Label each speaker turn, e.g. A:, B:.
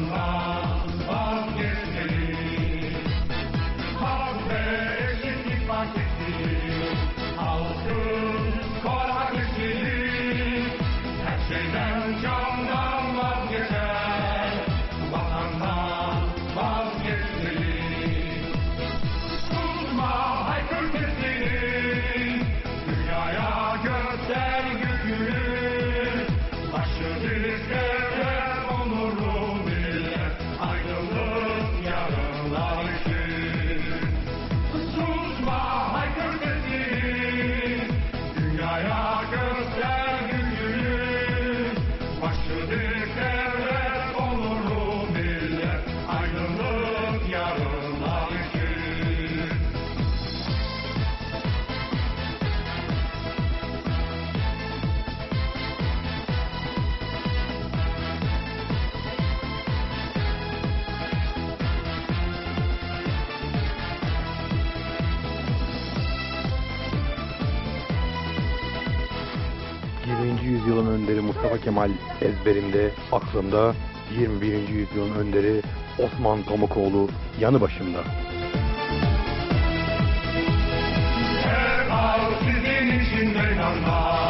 A: Come on. yüzyılın önderi Mustafa Kemal ezberimde, aklımda. 21. yüzyılın önderi Osman Pamukoğlu yanı başımda.
B: Her sizin için
C: meydanlar.